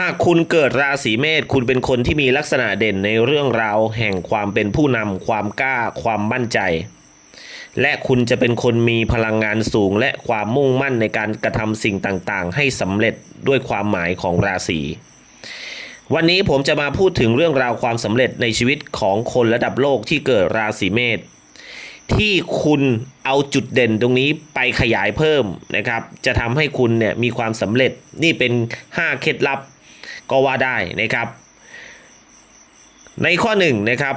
หากคุณเกิดราศีเมษคุณเป็นคนที่มีลักษณะเด่นในเรื่องราวแห่งความเป็นผู้นำความกล้า ความมั่นใจ และคุณจะเป็นคนมีพลังงานสูง และความมุ่งมั่นในการกระทำสิ่งต่างๆ ให้สำเร็จด้วยความหมายของราศีวันนี้ผมจะมาพูดถึงเรื่องราวความสำเร็จในชีวิตของคนระดับโลกที่เกิดราศีเมษที่คุณเอาจุดเด่นตรงนี้ไปขยายเพิ่มนะครับ จะทำให้คุณเนี่ยมีความสำเร็จนี่เป็น 5 เคล็ดลับ ก็ว่าได้นะครับ ในข้อหนึ่งนะครับ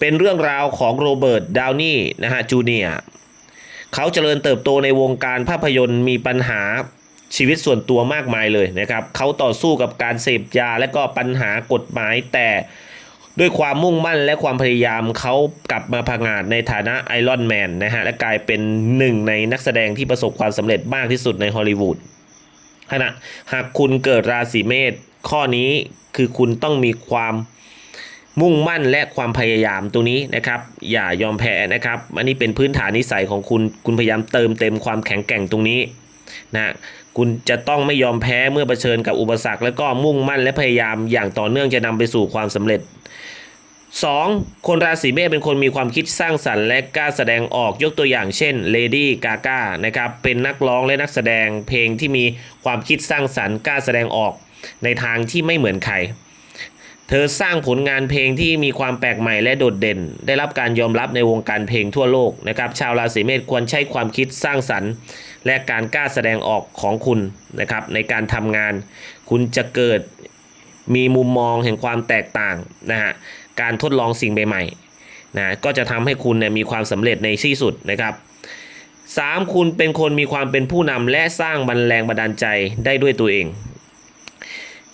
เป็นเรื่องราวของโรเบิร์ตดาวนี่นะฮะจูเนียเขาเจริญเติบโตในวงการภาพยนตร์มีปัญหาชีวิตส่วนตัวมากมายเลยนะครับ เขาต่อสู้กับการเสพยาและก็ปัญหากฎหมายแต่ด้วยความมุ่งมั่นและความพยายามเขากลับมาพังงาดในฐานะไอรอนแมนนะฮะ และกลายเป็นหนึ่งในนักแสดงที่ประสบความสำเร็จมากที่สุดในฮอลลีวูด ขณะหากคุณเกิดราศีเมษข้อนี้คือคุณต้องมีความมุ่งมั่นและความพยายามตรงนี้นะครับ อย่ายอมแพ้นะครับอันนี้เป็นพื้นฐานนิสัยของคุณคุณพยายามเติมเต็มความแข็งแกร่งตรงนี้นะคุณจะต้องไม่ยอมแพ้เมื่อเผชิญกับอุปสรรค แล้วก็มุ่งมั่นและพยายามอย่างต่อเนื่องจะนำไปสู่ความสำเร็จ 2. คนราศีเมษเป็นคนมีความคิดสร้างสรรค์และกล้าแสดงออกยกตัวอย่างเช่น Lady Gaga นะครับเป็นนักร้องและนักแสดงเพลงที่มีความคิดสร้างสรรค์กล้าแสดงออกในทางที่ไม่เหมือนใคร เธอสร้างผลงานเพลงที่มีความแปลกใหม่และโดดเด่น ได้รับการยอมรับในวงการเพลงทั่วโลกนะครับชาวราศีเมษควรใช้ความคิดสร้างสรรค์ และการกล้าแสดงออกของคุณนะครับในการทำงาน คุณจะเกิดมีมุมมองแห่งความแตกต่างนะฮะ การทดลองสิ่งใหม่ๆนะก็จะทำให้คุณเนี่ยมีความสำเร็จในที่สุดนะครับ 3. คุณเป็นคนมีความเป็นผู้นำและสร้างบันแรงบันดาลใจได้ด้วยตัวเอง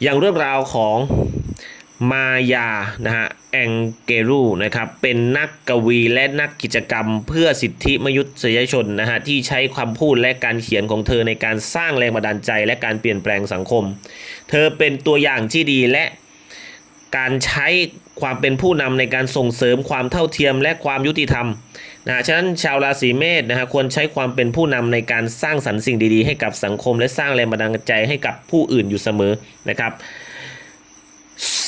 อย่างเรื่องราวของมายา นะฮะ แองเกรูนะครับ เป็นนักกวีและนักกิจกรรมเพื่อสิทธิมนุษยชนนะฮะ ที่ใช้คำพูดและการเขียนของเธอในการสร้างแรงบันดาลใจและการเปลี่ยนแปลงสังคม เธอเป็นตัวอย่างที่ดีและ การใช้ความเป็นผู้นำในการส่งเสริมความเท่าเทียมและความยุติธรรมนะฮะฉะนั้นชาวราศีเมษนะฮะควรใช้ความเป็นผู้นำในการสร้างสรรค์สิ่งดีๆ ให้กับสังคมและสร้างแรงบันดาลใจให้กับผู้อื่นอยู่เสมอนะครับ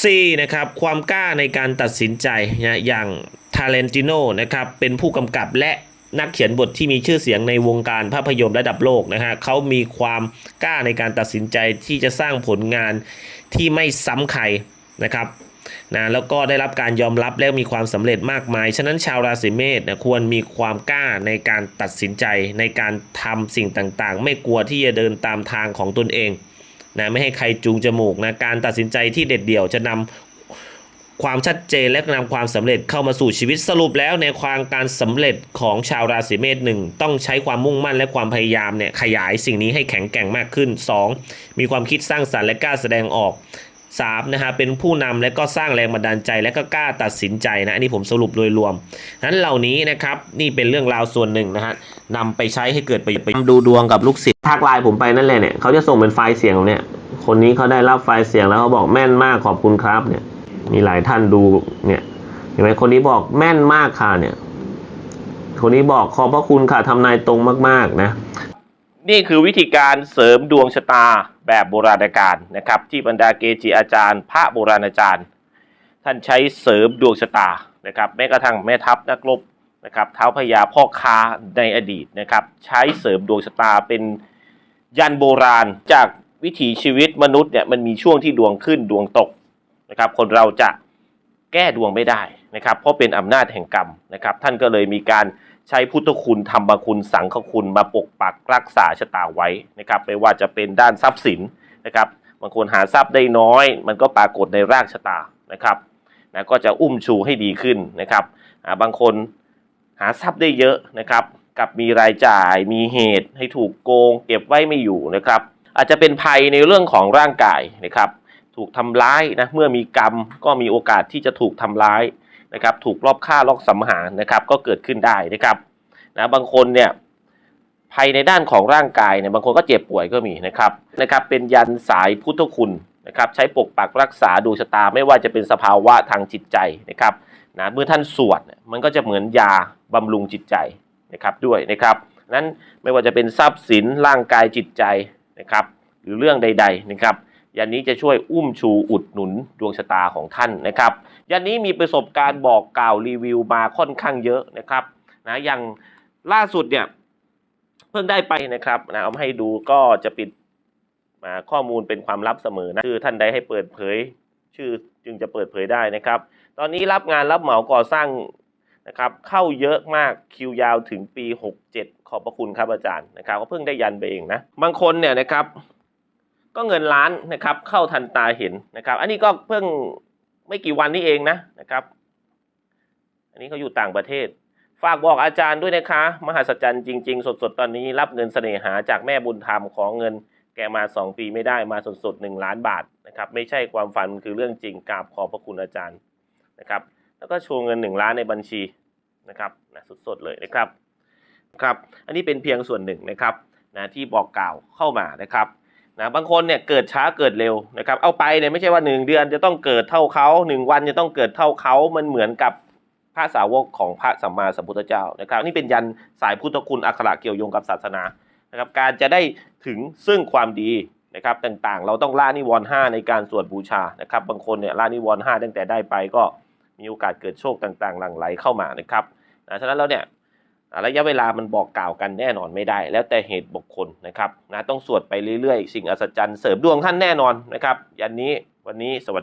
C นะครับความกล้าในการตัดสินใจนะอย่างทาเลนติโนนะครับเป็นผู้กำกับและนักเขียนบทที่มีชื่อเสียงในวงการภาพยนตร์ระดับโลกนะฮะเขามีความกล้าในการตัดสินใจที่จะสร้างผลงานที่ไม่ซ้ำใคร นะครับนะแล้วก็ได้รับการยอมรับและมีความสำเร็จมากมาย ฉะนั้นชาวราศีเมษนะควรมีความกล้าในการตัดสินใจในการทำสิ่งต่างๆ ไม่กลัวที่จะเดินตามทางของตนเองนะไม่ให้ใครจูงจมูกนะการตัดสินใจที่เด็ดเดี่ยวจะนำความชัดเจนและนำความสำเร็จเข้ามาสู่ชีวิตสรุปแล้วในความการสำเร็จของชาวราศีเมษหนึ่งต้องใช้ความมุ่งมั่นและความพยายามเนี่ยขยายสิ่งนี้ให้แข็งแกร่งมากขึ้น 2. มีความคิดสร้างสรรค์และกล้าแสดงออก 3. นะฮะเป็นผู้นำและก็สร้างแรงบันดาลใจและก็กล้าตัดสินใจนะอันนี้ผมสรุปโดยรวมนั้นเหล่านี้นะครับนี่เป็นเรื่องราวส่วนหนึ่งนะฮะนำไปใช้ให้เกิดประโยชน์ดูดวงกับลูกศิษย์ทักไลน์ผมไปนั่นแหละเนี่ยเขาจะส่งเป็นไฟล์เสียงเนี่ยคนนี้เขาได้รับไฟล์เสียงแล้วเขาบอกแม่นมากขอบคุณครับเนี่ยมีหลายท่านดูเนี่ยเห็นไหมคนนี้บอกแม่นมากค่ะเนี่ยคนนี้บอกขอบพระคุณค่ะทำนายตรงมากๆนะ นี่คือวิธีการเสริมดวงชะตาแบบโบราณกาลนะครับ ที่บรรดาเกจิอาจารย์ พระโบราณอาจารย์ ท่านใช้เสริมดวงชะตานะครับแม้กระทั่งแม่ทัพนักรบนะครับเท้าพญาพ่อค้าในอดีตนะครับ ใช้เสริมดวงชะตาเป็นยันโบราณจากวิถีชีวิตมนุษย์เนี่ยมันมีช่วงที่ดวงขึ้นดวงตกนะครับ คนเราจะแก้ดวงไม่ได้นะครับ เพราะเป็นอำนาจแห่งกรรมนะครับ ท่านก็เลยมีการ ใช้พุทธคุณธรรมคุณสังฆคุณมาปกปักรักษาชะตาไว้นะครับไม่ว่าจะเป็นด้านทรัพย์สินนะครับบางคนหาทรัพย์ได้น้อย มันก็ปรากฏในรากชะตานะครับนะก็จะอุ้มชูให้ดีขึ้นนะครับบางคนหาทรัพย์ได้เยอะนะครับกับมีรายจ่ายมีเหตุให้ถูกโกง เก็บไว้ไม่อยู่นะครับ อาจจะเป็นภัยในเรื่องของร่างกายนะครับ ถูกทำร้ายนะเมื่อมีกรรมก็มีโอกาสที่จะถูกทำร้าย นะครับถูกลอบฆ่าลอบสังหารนะครับก็เกิดขึ้นได้นะครับนะบางคนเนี่ยภัยในด้านของร่างกายเนี่ยบางคนก็เจ็บป่วยก็มีนะครับนะครับเป็นยันสายพุทธคุณนะครับใช้ปกปักรักษาดวงชะตาไม่ว่าจะเป็นสภาวะทางจิตใจนะครับนะเมื่อท่านสวดมันก็จะเหมือนยาบำรุงจิตใจนะครับด้วยนะครับนั้นไม่ว่าจะเป็นทรัพย์สินร่างกายจิตใจนะครับหรือเรื่องใด ๆนะครับ ยันนี้จะช่วยอุ้มชูอุดหนุนดวงชะตาของท่านนะครับ ยันนี้มีประสบการณ์บอกกล่าวรีวิวมาค่อนข้างเยอะนะครับนะอย่างล่าสุดเนี่ยเพิ่งได้ไปนะครับนะเอามาให้ดูก็จะปิดอ่าข้อมูลเป็นความลับเสมอนะชื่อท่านใดให้เปิดเผย ชื่อจึงจะเปิดเผยได้นะครับ ตอนนี้รับงานรับเหมาก่อสร้างนะครับเข้าเยอะมากคิวยาวถึงปี 67 ขอบพระคุณครับอาจารย์นะครับก็เพิ่งได้ยันไปเองนะบางคนเนี่ยนะครับ ก็เงินล้านนะครับเข้าทันตาเห็นนะครับ อันนี้ก็เพิ่งไม่กี่วันนี้เองนะนะครับ อันนี้เขาอยู่ต่างประเทศ ฝากบอกอาจารย์ด้วยนะคะ มหัศจรรย์จริง ๆ สดๆ ตอนนี้รับเงินเสน่หาจากแม่บุญธรรมของเงินแกมา 2 ปีไม่ได้มาสดๆ1ล้านบาทนะครับ ไม่ใช่ความฝันมันคือเรื่องจริงกราบขอบพระคุณอาจารย์นะครับ แล้วก็โชว์เงิน 1 ล้านในบัญชีนะครับนะสดๆเลยนะครับครับ อันนี้เป็นเพียงส่วนหนึ่งนะครับนะที่บอกกล่าวเข้ามานะครับ นะบางคนเนี่ยเกิดช้าเกิดเร็วนะครับ เอาไปเนี่ยไม่ใช่ว่า 1 เดือนจะต้องเกิดเท่าเขา 1 วันจะต้องเกิดเท่าเขามันเหมือนกับพระสาวกของพระสัมมาสัมพุทธเจ้านะครับ นี่เป็นยันสายพุทธคุณอักขระเกี่ยวโยงกับศาสนานะครับ การจะได้ถึงซึ่งความดีนะครับต่างๆ เราต้องละนิวรณ์ห้าในการสวดบูชานะครับ บางคนเนี่ยละนิวรณ์ห้าตั้งแต่ได้ไปก็มีโอกาสเกิดโชคต่างๆ หลั่งไหลเข้ามานะครับนะฉะนั้นแล้วเนี่ย ระยะเวลามันบอกกล่าวกันแน่นอนไม่ได้ แล้วแต่เหตุบุคคลนะครับนะต้องสวดไปเรื่อยๆ สิ่งอัศจรรย์เสริมดวงท่านแน่นอนนะครับ ยันนี้วันนี้สวัสดี